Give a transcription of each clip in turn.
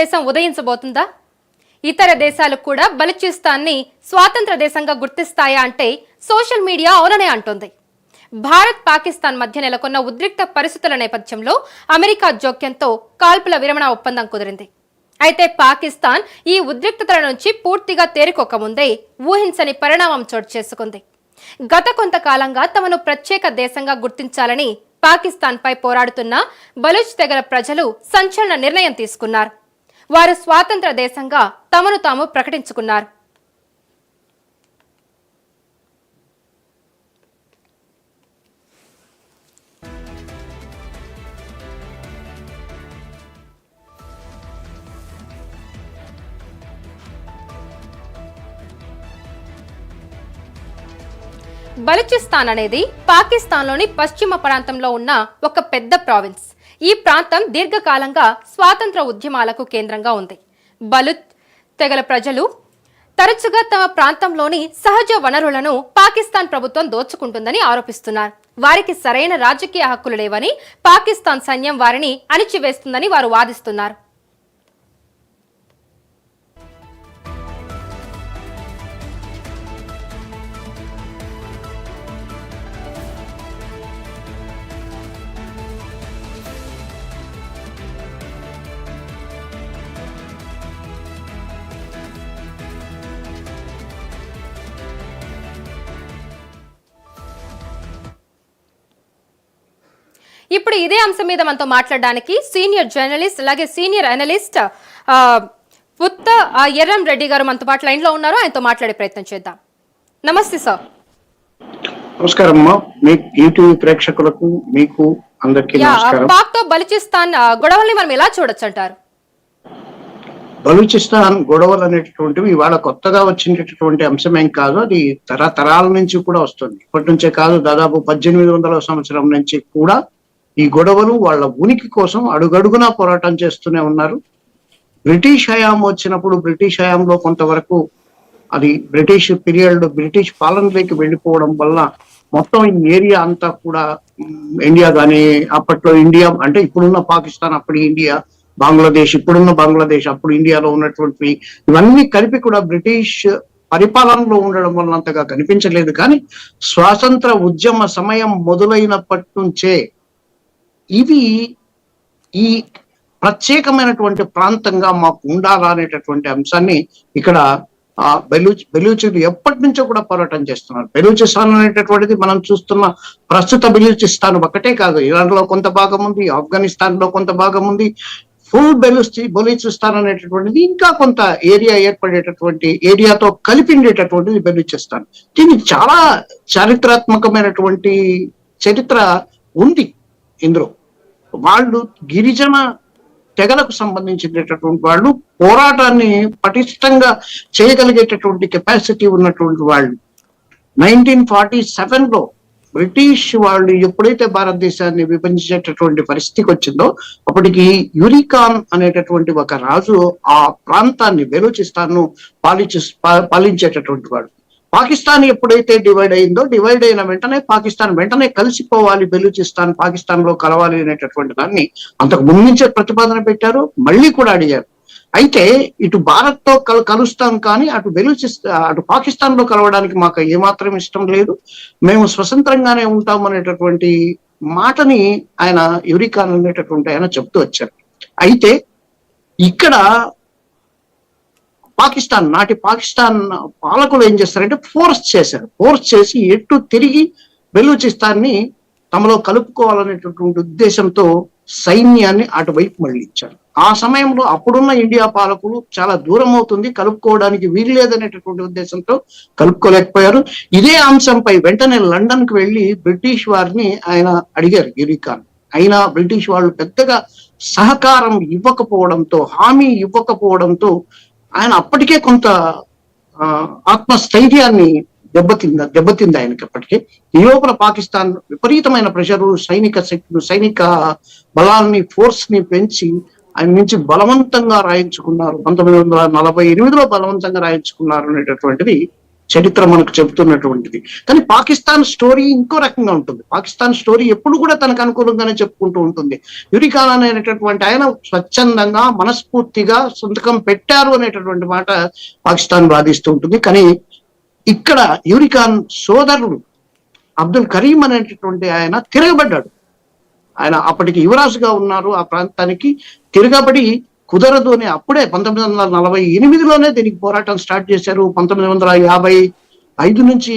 దేశం ఉదయించబోతుందా? ఇతర దేశాలు కూడా బలుచిస్తాన్ని స్వాతంత్ర దేశంగా గుర్తిస్తాయా అంటే సోషల్ మీడియా అవుననే అంటోంది. భారత్ పాకిస్తాన్ మధ్య నెలకొన్న ఉద్రిక్త పరిస్థితుల నేపథ్యంలో అమెరికా జోక్యంతో కాల్పుల విరమణ ఒప్పందం కుదిరింది. అయితే పాకిస్తాన్ ఈ ఉద్రిక్తతల నుంచి పూర్తిగా తేరుకోకముందే ఊహించని పరిణామం చోటు చేసుకుంది. గత కొంతకాలంగా తమను ప్రత్యేక దేశంగా గుర్తించాలని పాకిస్తాన్పై పోరాడుతున్న బలూచ్ తెగల ప్రజలు సంచలన నిర్ణయం తీసుకున్నారు. వారు స్వాతంత్ర దేశంగా తమను తాము ప్రకటించుకున్నారు. బలుచిస్తాన్ అనేది పాకిస్తాన్లోని పశ్చిమ ప్రాంతంలో ఉన్న ఒక పెద్ద ప్రావిన్స్. ఈ ప్రాంతం దీర్ఘకాలంగా స్వాతంత్ర ఉద్యమాలకు కేంద్రంగా ఉంది. బలుత్ తెగల ప్రజలు తరచుగా తమ ప్రాంతంలోని సహజ వనరులను పాకిస్తాన్ ప్రభుత్వం దోచుకుంటుందని ఆరోపిస్తున్నారు. వారికి సరైన రాజకీయ హక్కులు లేవని పాకిస్తాన్ సైన్యం వారిని అణిచివేస్తుందని వారు వాదిస్తున్నారు. ఇప్పుడు ఇదే అంశం మీద మనతో మాట్లాడడానికి సీనియర్ జర్నలిస్ట్ అలాగే సీనియర్ అనలిస్ట్ పుత్త ఎర్రం రెడ్డి గారు మనతో పాటు లైన్లో ఉన్నారు. ఆయనతో మాట్లాడే ప్రయత్నం చేద్దాం. నమస్తే సార్. నమస్కారం అమ్మా మీ యూట్యూబ్ ప్రేక్షకులకు మీకు అందరికీ యా నమస్కారం. పాక్తో బలూచిస్తాన్ గొడవల్ని మనం ఎలా చూడొచ్చు అంటారు బలూచిస్తాన్ గొడవలు అనేటటువంటివి ఇవాళ కొత్తగా వచ్చినటువంటి అంశం ఏం కాదు అది తరతరాల నుంచి కూడా వస్తుంది. ఇప్పటి నుంచే కాదు దాదాపు పద్దెనిమిది వందల సంవత్సరం నుంచి కూడా ఈ గొడవలు వాళ్ళ ఉనికి కోసం అడుగడుగునా పోరాటం చేస్తూనే ఉన్నారు. బ్రిటిష్ హయాం వచ్చినప్పుడు బ్రిటిష్ హయాంలో కొంతవరకు అది బ్రిటిష్ పీరియడ్ బ్రిటిష్ పాలనలోకి వెళ్ళిపోవడం వల్ల మొత్తం ఈ ఏరియా అంతా కూడా ఇండియా కానీ అప్పట్లో ఇండియా అంటే ఇప్పుడున్న పాకిస్తాన్ అప్పుడు ఇండియా బంగ్లాదేశ్ ఇప్పుడున్న బంగ్లాదేశ్ అప్పుడు ఇండియాలో ఉన్నటువంటి ఇవన్నీ కలిపి కూడా బ్రిటిష్ పరిపాలనలో ఉండడం వల్ల అంతగా కనిపించలేదు. కానీ స్వాతంత్ర ఉద్యమ సమయం మొదలైనప్పటి నుంచే ఇవి ఈ ప్రత్యేకమైనటువంటి ప్రాంతంగా మాకు ఉండాలా అనేటటువంటి అంశాన్ని ఇక్కడ ఆ బెలూచ్ బెలూచులు ఎప్పటి నుంచో కూడా పోరాటం చేస్తున్నారు. బెలూచిస్తాన్ అనేటటువంటిది మనం చూస్తున్న ప్రస్తుత బెలూచిస్తాన్ ఒకటే కాదు. ఇరాన్లో కొంత భాగం ఉంది ఆఫ్ఘనిస్తాన్లో కొంత భాగం ఉంది. ఫుల్ బెలూచి బెలూచిస్తాన్ అనేటటువంటిది ఇంకా కొంత ఏరియా ఏర్పడేటటువంటి ఏరియాతో కలిపి ఉండేటటువంటిది బెలూచిస్తాన్ దీనికి చాలా చారిత్రాత్మకమైనటువంటి చరిత్ర ఉంది ఇందులో. వాళ్ళు గిరిజన తెగలకు సంబంధించినటువంటి వాళ్ళు పోరాటాన్ని పటిష్టంగా చేయగలిగేటటువంటి కెపాసిటీ ఉన్నటువంటి వాళ్ళు. నైన్టీన్ ఫార్టీ సెవెన్లో బ్రిటిష్ వాళ్ళు ఎప్పుడైతే భారతదేశాన్ని విభజించేటటువంటి పరిస్థితికి వచ్చిందో అప్పటికి యురికాన్ అనేటటువంటి ఒక రాజు ఆ ప్రాంతాన్ని బెలూచిస్తాన్ పాలించి పాలించేటటువంటి వాడు. పాకిస్తాన్ ఎప్పుడైతే డివైడ్ అయిందో డివైడ్ అయిన వెంటనే పాకిస్తాన్ వెంటనే కలిసిపోవాలి బెలూచిస్తాన్ పాకిస్తాన్లో కలవాలి అనేటటువంటి దాన్ని అంతకు ముందుంచే ప్రతిపాదన పెట్టారు మళ్ళీ కూడా అడిగారు. అయితే ఇటు భారత్తో కలు కలుస్తాం కానీ అటు బెలూచిస్తా అటు పాకిస్తాన్లో కలవడానికి మాకు ఏమాత్రం ఇష్టం లేదు. మేము స్వతంత్రంగానే ఉంటాం అనేటటువంటి మాటని ఆయన యురికాన్ అనేటటువంటి ఆయన చెప్తూ వచ్చారు. అయితే ఇక్కడ పాకిస్తాన్ నాటి పాకిస్తాన్ పాలకులు ఏం చేస్తారంటే ఫోర్స్ చేశారు. ఫోర్స్ చేసి ఎటు తిరిగి బెలూచిస్తాన్ని తమలో కలుపుకోవాలనేటటువంటి ఉద్దేశంతో సైన్యాన్ని అటువైపు మళ్ళించారు ఆ సమయంలో అప్పుడున్న ఇండియా పాలకులు చాలా దూరం అవుతుంది కలుపుకోవడానికి వీల్లేదనేటటువంటి ఉద్దేశంతో కలుపుకోలేకపోయారు. ఇదే అంశంపై వెంటనే లండన్కు వెళ్ళి బ్రిటిష్ వారిని ఆయన అడిగారు గిరిఖాన్ అయినా బ్రిటిష్ వాళ్ళు పెద్దగా సహకారం ఇవ్వకపోవడంతో హామీ ఇవ్వకపోవడంతో ఆయన అప్పటికే కొంత ఆత్మస్థైర్యాన్ని దెబ్బతింద దెబ్బతింది ఆయనకి అప్పటికే. ఈ లోపల పాకిస్తాన్ విపరీతమైన ప్రెషరు సైనిక శక్తులు సైనిక బలాల్ని ఫోర్స్ని పెంచి ఆయన నుంచి బలవంతంగా రాయించుకున్నారు. పంతొమ్మిది వందల నలభై ఎనిమిదిలో బలవంతంగా రాయించుకున్నారు అనేటటువంటిది చరిత్ర మనకు చెబుతున్నటువంటిది. కానీ పాకిస్తాన్ స్టోరీ ఇంకో రకంగా ఉంటుంది. పాకిస్తాన్ స్టోరీ ఎప్పుడు కూడా తనకు అనుకూలంగానే చెప్పుకుంటూ ఉంటుంది. యురికాన్ అనేటటువంటి ఆయన స్వచ్ఛందంగా మనస్ఫూర్తిగా సంతకం పెట్టారు అనేటటువంటి మాట పాకిస్తాన్ వాదిస్తూ ఉంటుంది. కానీ ఇక్కడ యురికాన్ సోదరుడు అబ్దుల్ కరీం అనేటటువంటి ఆయన తిరగబడ్డాడు. ఆయన అప్పటికి యువరాజుగా ఉన్నారు. ఆ ప్రాంతానికి తిరగబడి కుదరదు అని అప్పుడే పంతొమ్మిది వందల నలభై ఎనిమిదిలోనే దీనికి పోరాటం స్టార్ట్ చేశారు. పంతొమ్మిది వందల యాభై ఐదు నుంచి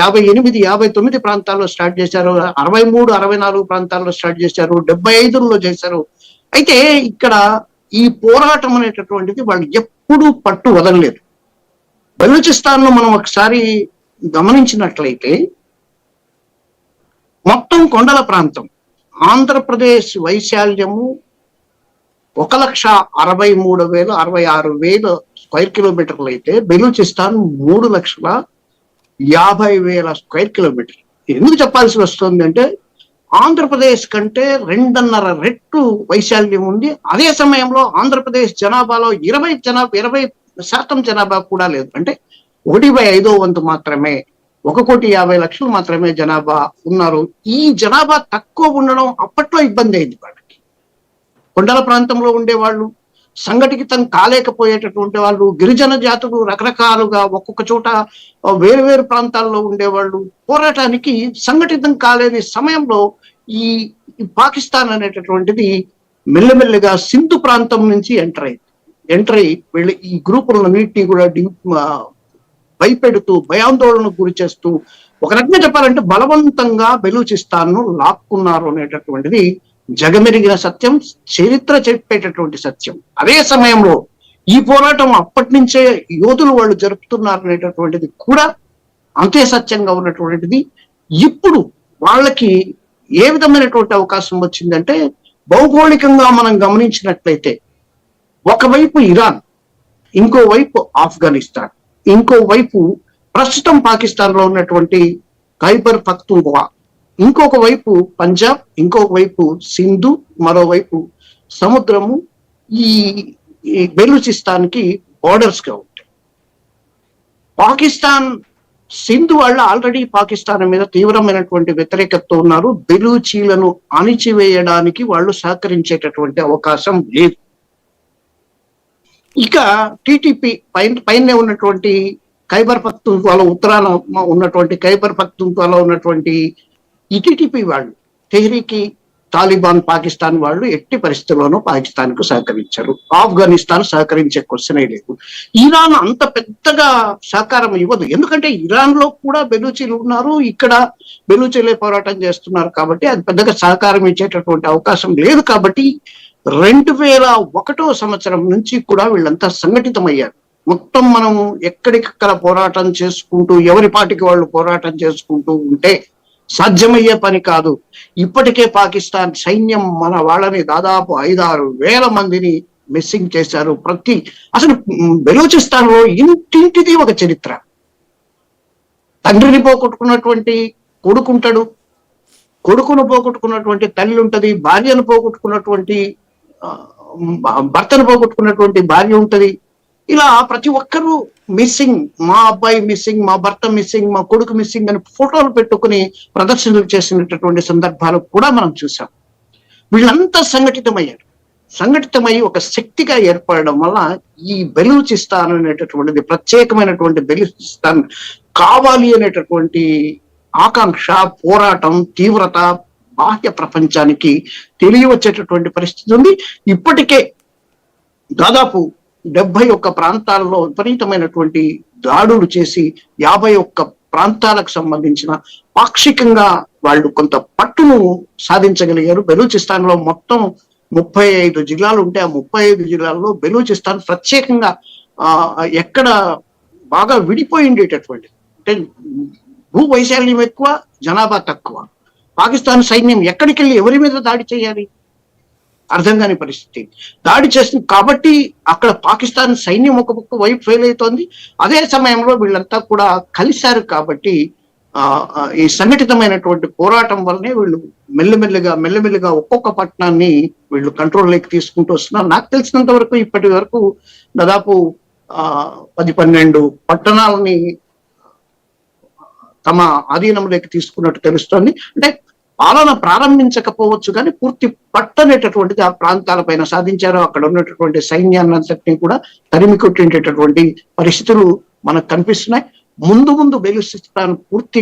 యాభై ఎనిమిది యాభై తొమ్మిది ప్రాంతాల్లో స్టార్ట్ చేశారు. అరవై మూడు అరవై నాలుగు ప్రాంతాల్లో స్టార్ట్ చేశారు. డెబ్బై ఐదులో చేశారు. అయితే ఇక్కడ ఈ పోరాటం అనేటటువంటిది వాళ్ళు ఎప్పుడూ పట్టు వదలలేదు. బలూచిస్తాన్లో మనం ఒకసారి గమనించినట్లయితే మొత్తం కొండల ప్రాంతం ఆంధ్రప్రదేశ్ వైశాల్యము ఒక లక్ష అరవై మూడు వేలు అరవై ఆరు వేలు స్క్వేర్ కిలోమీటర్లు అయితే బెలూచిస్తాన్ మూడు లక్షల యాభై వేల స్క్వేర్ కిలోమీటర్ ఎందుకు చెప్పాల్సి వస్తుంది అంటే ఆంధ్రప్రదేశ్ కంటే రెండున్నర రెట్టు వైశాల్యం ఉంది. అదే సమయంలో ఆంధ్రప్రదేశ్ జనాభాలో ఇరవై జనాభా ఇరవై శాతం జనాభా కూడా లేదు. అంటే ఒకటి బై ఐదో వంతు మాత్రమే ఒక కోటి యాభై లక్షలు మాత్రమే జనాభా ఉన్నారు. ఈ జనాభా తక్కువ ఉండడం అప్పట్లో ఇబ్బంది అయింది కొండల ప్రాంతంలో ఉండేవాళ్ళు సంఘటితం కాలేకపోయేటటువంటి వాళ్ళు గిరిజన జాతులు రకరకాలుగా ఒక్కొక్క చోట వేరు వేరు ప్రాంతాల్లో ఉండేవాళ్ళు. పోరాటానికి సంఘటితం కాలేని సమయంలో ఈ పాకిస్తాన్ అనేటటువంటిది మెల్లమెల్లగా సింధు ప్రాంతం నుంచి ఎంటర్ అయింది. ఎంటర్ అయ్యి వీళ్ళు ఈ గ్రూపులన్నింటినీ కూడా డి- భయపెడుతూ భయాందోళనకు గురి చేస్తూ ఒక రకంగా చెప్పాలంటే బలవంతంగా బెలూచిస్తాన్ను లాక్కున్నారు అనేటటువంటిది జగమెరిగిన సత్యం చరిత్ర చెప్పేటటువంటి సత్యం. అదే సమయంలో ఈ పోరాటం అప్పటి నుంచే యోధులు వాళ్ళు జరుపుతున్నారు అనేటటువంటిది కూడా అంతే సత్యంగా ఉన్నటువంటిది. ఇప్పుడు వాళ్ళకి ఏ విధమైనటువంటి అవకాశం వచ్చిందంటే భౌగోళికంగా మనం గమనించినట్లయితే ఒకవైపు ఇరాన్ ఇంకోవైపు ఆఫ్ఘనిస్తాన్ ఇంకోవైపు ప్రస్తుతం పాకిస్తాన్లో ఉన్నటువంటి ఖైబర్ పఖ్తుంఖ్వా ఇంకొక వైపు పంజాబ్ ఇంకొక వైపు సింధు మరోవైపు సముద్రము ఈ బెలూచిస్తాన్కి బెలూచిస్తాన్కి బోర్డర్స్గా ఉంటాయి. పాకిస్తాన్ సింధు వాళ్ళు ఆల్రెడీ పాకిస్తాన్ మీద తీవ్రమైనటువంటి వ్యతిరేకతతో ఉన్నారు. బెలూచీలను అణిచివేయడానికి వాళ్ళు సహకరించేటటువంటి అవకాశం లేదు. ఇక టీటీపీ పైన పైన ఉన్నటువంటి ఖైబర్ పఖ్తుంఖ్వాలో ఉత్తరాన ఉన్నటువంటి ఖైబర్ పఖ్తుంఖ్వాలో ఉన్నటువంటి ఈ వాళ్ళు తెహ్రీకి తాలిబాన్ పాకిస్తాన్ వాళ్ళు ఎట్టి పరిస్థితుల్లోనూ పాకిస్తాన్కు సహకరించారు. ఆఫ్ఘనిస్తాన్ సహకరించే క్వశ్చనే లేదు. ఇరాన్ అంత పెద్దగా సహకారం ఇవ్వదు. ఎందుకంటే ఇరాన్లో కూడా బెలూచీలు ఉన్నారు ఇక్కడ బెలూచీలే పోరాటం చేస్తున్నారు కాబట్టి అది పెద్దగా సహకారం ఇచ్చేటటువంటి అవకాశం లేదు కాబట్టి రెండు వేల ఒకటో సంవత్సరం నుంచి కూడా వీళ్ళంతా సంఘటితమయ్యారు. మొత్తం మనం ఎక్కడికక్కడ పోరాటం చేసుకుంటూ ఎవరి పాటికి వాళ్ళు పోరాటం చేసుకుంటూ ఉంటే సాధ్యమయ్యే పని కాదు. ఇప్పటికే పాకిస్తాన్ సైన్యం మన వాళ్ళని దాదాపు ఐదారు వేల మందిని మిస్సింగ్ చేశారు. ప్రతి అసలు బెలూచిస్తాన్లో ఇంటింటిది ఒక చరిత్ర. తండ్రిని పోగొట్టుకున్నటువంటి కొడుకుంటాడు. కొడుకును పోగొట్టుకున్నటువంటి తల్లి ఉంటది భార్యను పోగొట్టుకున్నటువంటి భర్తను పోగొట్టుకున్నటువంటి భార్య ఉంటది. ఇలా ప్రతి ఒక్కరూ మిస్సింగ్ మా అబ్బాయి మిస్సింగ్ మా భర్త మిస్సింగ్ మా కొడుకు మిస్సింగ్ అని ఫోటోలు పెట్టుకుని ప్రదర్శనలు చేసినటువంటి సందర్భాలు కూడా మనం చూసాం వీళ్ళంతా సంఘటితమయ్యారు. సంఘటితమై ఒక శక్తిగా ఏర్పడడం వల్ల ఈ బెలూచిస్తాన్ అనేటటువంటిది ప్రత్యేకమైనటువంటి బెలూచిస్తాన్ కావాలి అనేటటువంటి ఆకాంక్ష పోరాటం తీవ్రత బాహ్య ప్రపంచానికి తెలియవచ్చేటటువంటి పరిస్థితి ఉంది. ఇప్పటికే దాదాపు డెబ్బై ఒక్క ప్రాంతాల్లో విపరీతమైనటువంటి దాడులు చేసి యాభై ఒక్క ప్రాంతాలకు సంబంధించిన పాక్షికంగా వాళ్ళు కొంత పట్టును సాధించగలిగారు. బెలూచిస్తాన్లో మొత్తం ముప్పై ఐదు జిల్లాలు ఉంటే ఆ ముప్పై ఐదు జిల్లాల్లో బెలూచిస్తాన్ ప్రత్యేకంగా ఆ ఎక్కడ బాగా విడిపోయి ఉండేటటువంటి అంటే భూ వైశాల్యం ఎక్కువ జనాభా తక్కువ. పాకిస్తాన్ సైన్యం ఎక్కడికి వెళ్ళి ఎవరి మీద దాడి చేయాలి? అర్థం కాని పరిస్థితి. దాడి చేస్తుంది. కాబట్టి అక్కడ పాకిస్తాన్ సైన్యం ఒక పక్క వైపు ఫెయిల్ అవుతోంది. అదే సమయంలో వీళ్ళంతా కూడా కలిశారు కాబట్టి ఆ ఈ సంఘటితమైనటువంటి పోరాటం వల్లనే వీళ్ళు మెల్లమెల్లగా మెల్లమెల్లగా ఒక్కొక్క పట్టణాన్ని వీళ్ళు కంట్రోల్లోకి తీసుకుంటూ వస్తున్నారు. నాకు తెలిసినంత వరకు ఇప్పటి వరకు దాదాపు ఆ పది పన్నెండు పట్టణాలని తమ ఆధీనంలోకి తీసుకున్నట్టు తెలుస్తోంది. అంటే పాలన ప్రారంభించకపోవచ్చు కానీ పూర్తి పట్టనేటటువంటిది ఆ ప్రాంతాలపైన సాధించారు. అక్కడ ఉన్నటువంటి సైన్యాన్నంతటినీ కూడా తరిమి కొట్టేటటువంటి పరిస్థితులు మనకు కనిపిస్తున్నాయి. ముందు ముందు బెలుచిస్తాన్ పూర్తిగా